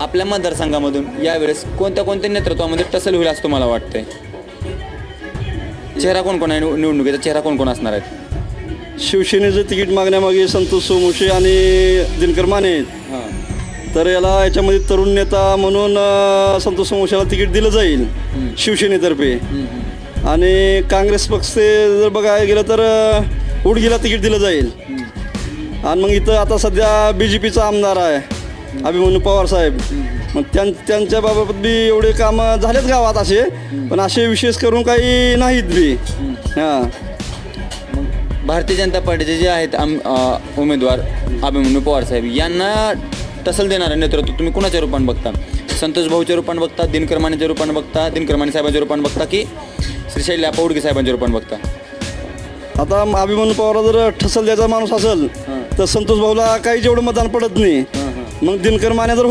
आपल्या मतदारसंघामधून यावेळेस कोणत्या कोणत्या नेतृत्वामध्ये टसल होईल असं तुम्हाला वाटतंय? चेहरा कोण कोण आहे निव- निवडणुकीचा चेहरा कोण कोण असणार आहेत? शिवसेनेचं तिकीट मागण्यामागे संतोष सोमुशे आणि दिनकर माने आहेत. तर याला याच्यामध्ये तरुण नेता म्हणून अ, संतोष सोमुशेला तिकीट दिलं जाईल शिवसेनेतर्फे. आणि काँग्रेस पक्ष जर बघायला गेलं तर अ, उडगीला तिकीट दिलं जाईल. आणि मग इथं आता सध्या बी जे पीचा आमदार आहे. अभिमन्यू पवार साहेब. मग त्यां त्यांच्या बाबत बी एवढे कामं झालेत गावात असे पण असे विशेष करून काही नाहीत बी. हां. भारतीय जनता पार्टीचे जे आहेत आम अ, उमेदवार अभिमन्यू पवार साहेब यांना टसल देणारं नेतृत्व तुम्ही कुणाच्या रूपाने बघता? संतोष भाऊच्या रूपाने बघता दिनकर मानेच्या रूपाने बघता दिनकर माने साहेबांच्या रूपाने बघता की श्री शैल्या पौडगे साहेबांच्या रूपाने बघता? आता अभिमन्यू पवार जर ठसल द्यायचा माणूस असेल तर संतोष भाऊला काही जेवढं मतदान पडत नाही. मग दिनकर माने जर